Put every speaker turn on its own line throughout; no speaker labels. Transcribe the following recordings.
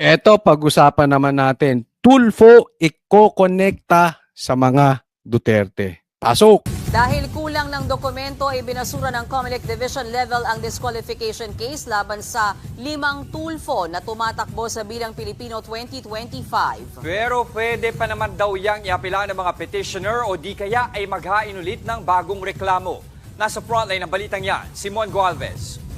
Eto, pag-usapan naman natin. Tulfo, iko-connecta sa mga Duterte. Pasok!
Dahil kulang ng dokumento ay binasura ng Comelec Division level ang disqualification case laban sa limang tulfo na tumatakbo sa bilang Pilipino 2025.
Pero pwede pa naman daw yang iapila ng mga petitioner o di kaya ay maghain ulit ng bagong reklamo. Nasa frontline ng balitang yan, Simon Gualvez.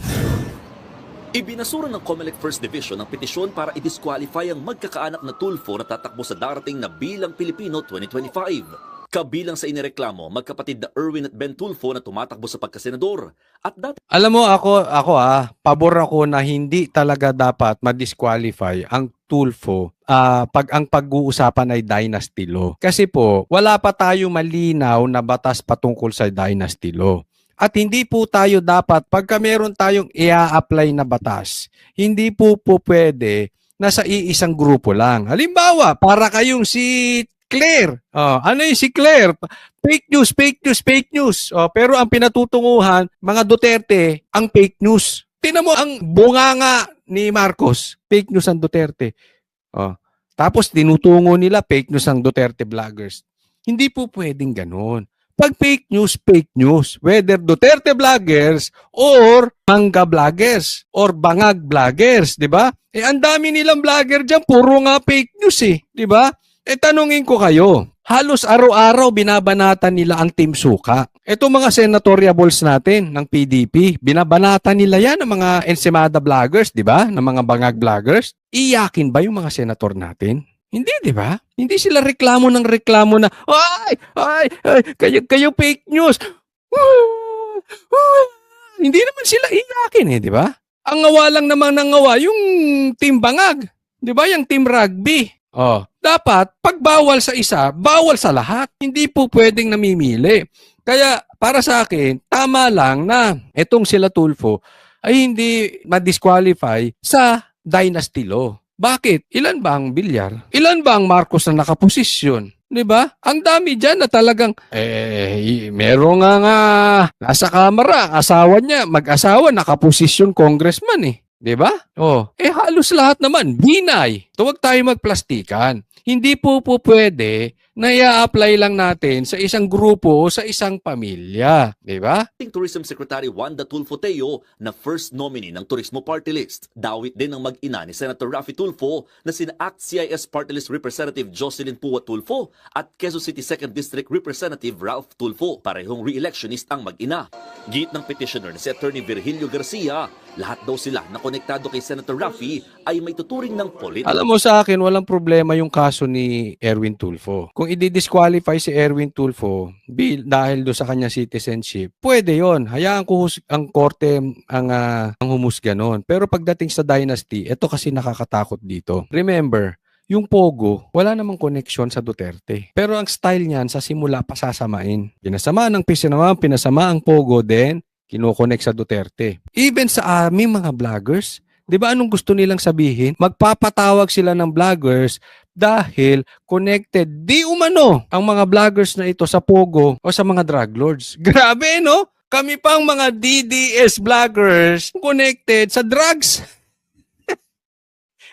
Ibinasura ng COMELEC First Division ang petisyon para i-disqualify ang magkakaanak na Tulfo na tatakbo sa darating na bilang Pilipino 2025. Kabilang sa inireklamo, magkapatid na Erwin at Ben Tulfo na tumatakbo sa pagkasenador. At dati
Alam mo, ako, ako ah, pabor ako na hindi talaga dapat ma-disqualify ang Tulfo ah, pag ang pag-uusapan ay dynasty law. Kasi po, wala pa tayo malinaw na batas patungkol sa dynasty law. At hindi po tayo dapat, pagka meron tayong i-apply na batas, hindi po po pwede na sa iisang grupo lang. Halimbawa, para kayong si Claire. Oh, ano yung si Claire? Fake news, fake news, fake news. Oh, pero ang pinatutunguhan, mga Duterte, ang fake news. Tinan mo ang bunganga ni Marcos. Fake news ang Duterte. Oh. Tapos tinutungo nila fake news ang Duterte vloggers. Hindi po pwedeng ganun. Pag fake news, fake news. Whether Duterte vloggers or manga vloggers or bangag vloggers, di ba? Eh, ang dami nilang vlogger dyan, puro nga fake news eh, di ba? Eh, tanungin ko kayo, halos araw-araw binabanatan nila ang Team Suka. Ito mga senatoriables natin ng PDP, binabanatan nila yan ng mga Ensemada vloggers, di ba? Ng mga bangag vloggers. Iyakin ba yung mga senator natin? Hindi, di ba? Hindi sila reklamo ng reklamo na, ay, ay, ay kayo, kayo fake news. Hindi naman sila iyakin eh, di ba? Ang ngawa lang naman ng ngawa, yung team bangag. Di ba? Yung team rugby. Oh, dapat pag bawal sa isa, bawal sa lahat. Hindi po pwedeng namimili. Kaya para sa akin, tama lang na itong sila Tulfo ay hindi ma-disqualify sa dynasty law. Bakit? Ilan ba ang bilyar? Ilan ba ang Marcos na nakaposisyon? 'Di ba? Ang dami diyan na talagang eh meron nga nga nasa kamera, asawa niya, mag-asawa nakaposisyon congressman eh. 'Di ba? Oh, eh halos lahat naman binay. Tuwag tayo magplastikan. Hindi po po pwede na i-apply lang natin sa isang grupo o sa isang pamilya. 'Di ba?
Tourism Secretary Wanda Tulfo Teo na first nominee ng Turismo Party List. Dawit din ng mag-ina ni Senator Raffy Tulfo na sina ACT CIS Party List Representative Jocelyn Pua Tulfo at Quezon City 2nd District Representative Ralph Tulfo. Parehong re-electionist ang mag-ina. Git ng petitioner na si Attorney Virgilio Garcia, lahat daw sila na konektado kay Senator Raffy ay may tuturing ng politiko.
Alam mo sa akin, walang problema yung kaso ni Erwin Tulfo. Kung i-disqualify si Erwin Tulfo dahil do sa kanya citizenship, pwede yon. Hayaan ko hus- ang korte ang, ah, ang humusga noon. Pero pagdating sa dynasty, ito kasi nakakatakot dito. Remember, yung Pogo, wala namang connection sa Duterte. Pero ang style niyan, sa simula pasasamain. Pinasama ng pinasama, pinasama ang Pogo, then kinokonek sa Duterte. Even sa aming mga vloggers, Di ba anong gusto nilang sabihin? Magpapatawag sila ng vloggers dahil connected di umano ang mga vloggers na ito sa Pogo o sa mga drug lords. Grabe, no? Kami pang mga DDS vloggers connected sa drugs.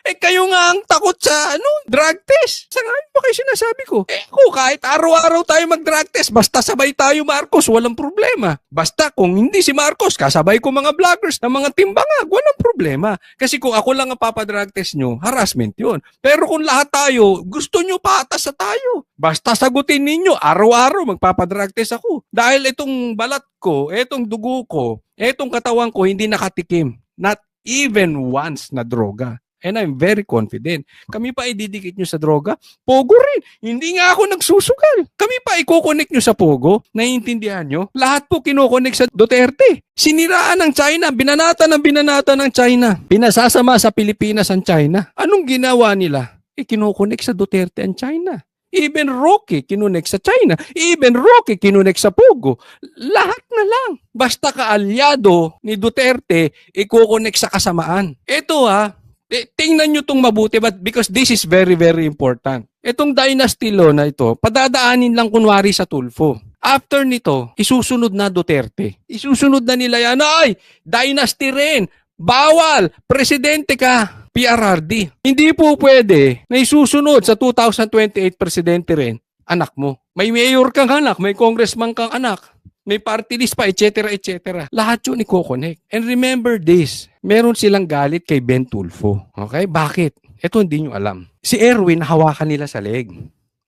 Eh kayo nga ang takot sa ano, drug test. Sa nga pa kayo sinasabi ko? Eh ako, kahit araw-araw tayo mag-drug test, basta sabay tayo Marcos, walang problema. Basta kung hindi si Marcos, kasabay ko mga vloggers na mga timbangag, walang problema. Kasi kung ako lang ang papadrug test nyo, harassment yun. Pero kung lahat tayo, gusto nyo patas sa tayo. Basta sagutin ninyo, araw-araw magpapadrug test ako. Dahil itong balat ko, itong dugo ko, itong katawan ko, hindi nakatikim. Not even once na droga. And I'm very confident. Kami pa ididikit nyo sa droga, Pogo rin. Hindi nga ako nagsusugal. Kami pa i-connect nyo sa Pogo. Naiintindihan nyo? Lahat po kinokonek sa Duterte. Siniraan ng China. Binanata ng binanata ng China. Pinasasama sa Pilipinas ang China. Anong ginawa nila? Eh, kinokonek sa Duterte ang China. Even Rocky kinunek sa China. Even Rocky kinunek sa Pogo. Lahat na lang. Basta kaalyado ni Duterte, ikukonek sa kasamaan. Ito ha, eh, tingnan nyo itong mabuti but because this is very, very important. Itong dynasty law na ito, padadaanin lang kunwari sa Tulfo. After nito, isusunod na Duterte. Isusunod na nila yan, ay, dynasty rin. Bawal, presidente ka. PRRD. Hindi po pwede na isusunod sa 2028 presidente rin, anak mo. May mayor kang anak, may congressman kang anak, may party list pa, etc. etc. Lahat yun i-connect. And remember this, meron silang galit kay Ben Tulfo. Okay? Bakit? Ito hindi nyo alam. Si Erwin, hawakan nila sa leg.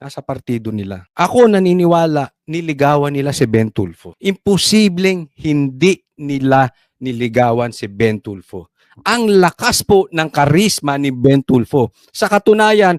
Nasa partido nila. Ako naniniwala, niligawan nila si Ben Tulfo. Imposibleng hindi nila niligawan si Ben Tulfo. Ang lakas po ng karisma ni Ben Tulfo. Sa katunayan,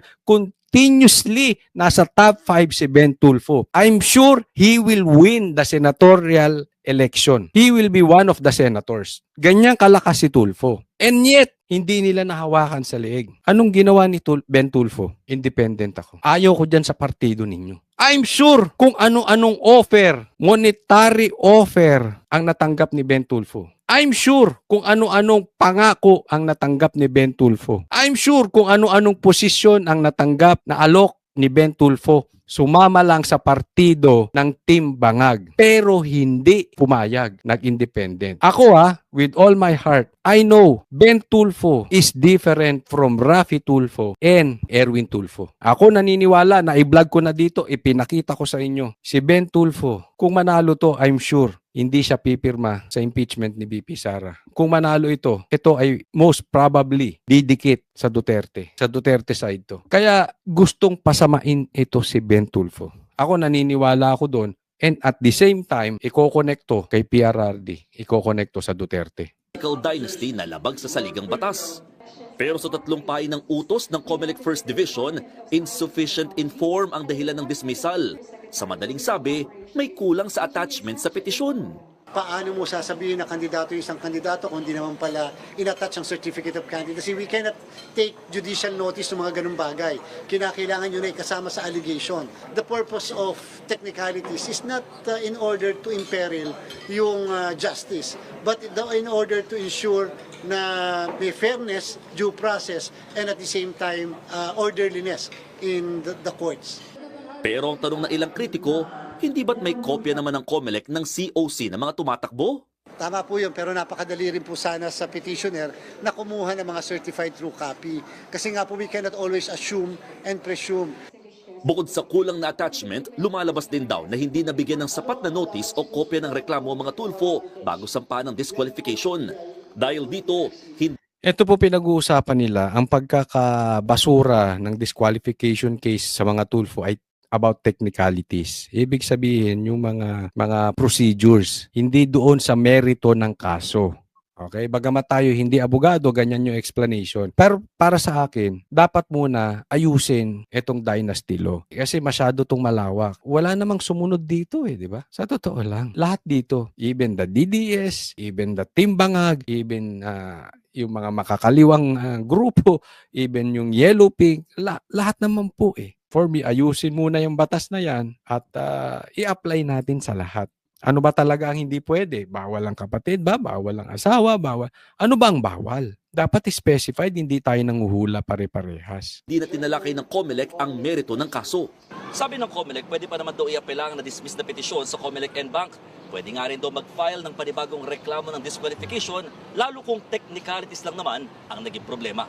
continuously nasa top 5 si Ben Tulfo. I'm sure he will win the senatorial election. He will be one of the senators. Ganyang kalakas si Tulfo. And yet, hindi nila nahawakan sa leeg. Anong ginawa ni Tul- Ben Tulfo? Independent ako. Ayaw ko dyan sa partido ninyo. I'm sure kung ano-anong offer, monetary offer ang natanggap ni Ben Tulfo. I'm sure kung ano-anong pangako ang natanggap ni Ben Tulfo. I'm sure kung ano-anong posisyon ang natanggap na alok ni Ben Tulfo. Sumama lang sa partido ng Team Bangag. Pero hindi pumayag, nag-independent. Ako ah, with all my heart, I know Ben Tulfo is different from Rafi Tulfo and Erwin Tulfo. Ako naniniwala na i-vlog ko na dito, ipinakita ko sa inyo. Si Ben Tulfo, kung manalo to, I'm sure hindi siya pipirma sa impeachment ni BP Sara. Kung manalo ito, ito ay most probably didikit sa Duterte. Sa Duterte side to. Kaya gustong pasamain ito si Ben Tulfo. Ako naniniwala ako doon and at the same time, iko-connecto kay PRRD. Iko-connecto sa Duterte.
Political dynasty na labag sa saligang batas. Pero sa tatlong pahay ng utos ng COMELEC First Division, insufficient inform ang dahilan ng dismissal. Sa madaling sabi, may kulang sa attachment sa petisyon.
Paano mo sasabihin na kandidato yung isang kandidato kung di naman pala inattach ang certificate of candidacy. We cannot take judicial notice ng mga ganung bagay. Kinakailangan yun ay kasama sa allegation. The purpose of technicalities is not uh, in order to imperil yung uh, justice, but in order to ensure na may fairness, due process, and at the same time, uh, orderliness in the, the courts.
Pero ang tanong ng ilang kritiko, hindi ba't may kopya naman ng COMELEC ng COC na mga tumatakbo?
Tama po yun, pero napakadali rin po sana sa petitioner na kumuha ng mga certified true copy. Kasi nga po we cannot always assume and presume.
Bukod sa kulang na attachment, lumalabas din daw na hindi nabigyan ng sapat na notice o kopya ng reklamo ang mga tulfo bago sampahan ng disqualification. Dahil dito, hindi
Ito po pinag-uusapan nila, ang pagkakabasura ng disqualification case sa mga Tulfo ay about technicalities. Ibig sabihin, yung mga mga procedures, hindi doon sa merito ng kaso. Okay? Bagamat tayo hindi abogado, ganyan yung explanation. Pero para sa akin, dapat muna ayusin itong dynasty law. Kasi masyado tong malawak. Wala namang sumunod dito eh, di ba? Sa totoo lang. Lahat dito, even the DDS, even the Timbangag, even ah, yung mga makakaliwang ah, grupo, even yung Yellow Pink, la- lahat naman po eh. For me, ayusin muna yung batas na yan at ah, i-apply natin sa lahat. Ano ba talaga ang hindi pwede? Bawal ang kapatid ba? Bawal ang asawa? Bawal? Ano ba ang bawal? Dapat specified, hindi tayo nanguhula pare-parehas.
na tinalakay ng COMELEC ang merito ng kaso.
Sabi ng COMELEC, pwede pa naman daw i-apela ang na-dismiss na petisyon sa COMELEC and Bank. Pwede nga rin daw mag-file ng panibagong reklamo ng disqualification, lalo kung technicalities lang naman ang naging problema.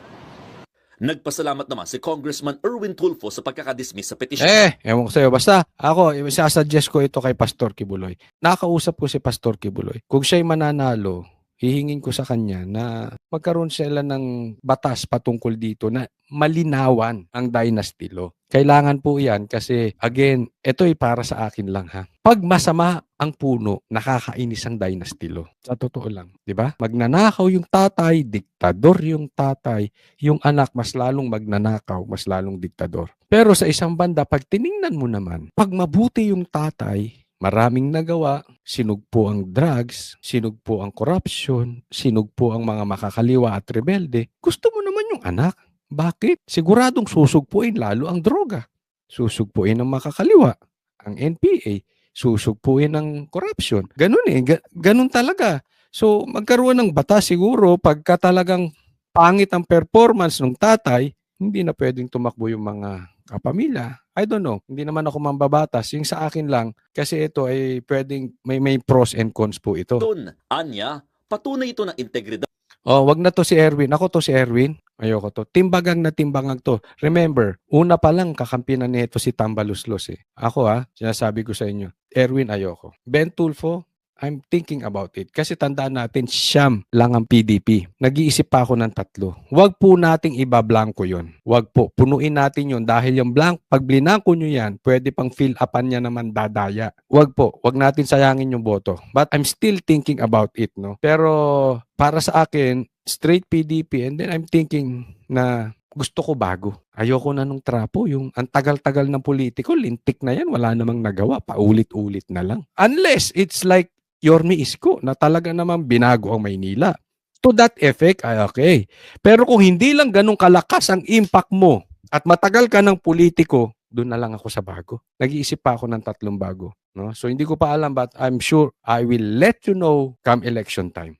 Nagpasalamat naman si Congressman Erwin Tulfo sa pagkakadismiss sa petisyon.
Eh, ewan ko sa'yo. Basta, ako, sasuggest ko ito kay Pastor Kibuloy. Nakausap ko si Pastor Kibuloy. Kung siya'y mananalo, hihingin ko sa kanya na magkaroon sila ng batas patungkol dito na malinawan ang dynasty law. Kailangan po yan kasi, again, ito ay para sa akin lang ha. Pag masama ang puno, nakakainis ang dynasty law. Sa totoo lang, di ba? Magnanakaw yung tatay, diktador yung tatay, yung anak mas lalong magnanakaw, mas lalong diktador. Pero sa isang banda, pag tiningnan mo naman, pag mabuti yung tatay, maraming nagawa, sinugpo ang drugs, sinugpo ang corruption, sinugpo ang mga makakaliwa at rebelde, gusto mo naman yung anak. Bakit? Siguradong susugpuin lalo ang droga. Susugpuin ang makakaliwa, ang NPA, susugpuin ang corruption. Ganun eh, ga- ganun talaga. So magkaroon ng batas siguro pagka talagang pangit ang performance ng tatay, hindi na pwedeng tumakbo yung mga kapamilya. I don't know. Hindi naman ako mambabatas. Yung sa akin lang, kasi ito ay pwedeng may, may pros and cons po ito.
Doon, anya, patunay ito ng integridad
Oh, wag na to si Erwin. Ako to si Erwin. Ayoko to. Timbagang na timbangang to. Remember, una pa lang kakampinan nito si Tambaluslos eh. Ako ah, sinasabi ko sa inyo, Erwin ayoko. Ben Tulfo, I'm thinking about it. Kasi tandaan natin, siyam lang ang PDP. Nag-iisip pa ako ng tatlo. Huwag po nating iba-blanco yon. Huwag po. Punuin natin yon dahil yung blank, pag blinangko nyo yan, pwede pang fill upan niya naman dadaya. Huwag po. Huwag natin sayangin yung boto. But I'm still thinking about it, no? Pero para sa akin, straight PDP and then I'm thinking na gusto ko bago. Ayoko na nung trapo. Yung ang tagal-tagal ng politiko, lintik na yan. Wala namang nagawa. Paulit-ulit na lang. Unless it's like Yormi Isko na talaga naman binago ang Maynila. To that effect, ay okay. Pero kung hindi lang ganun kalakas ang impact mo at matagal ka ng politiko, doon na lang ako sa bago. Nag-iisip pa ako ng tatlong bago. No? So hindi ko pa alam but I'm sure I will let you know come election time.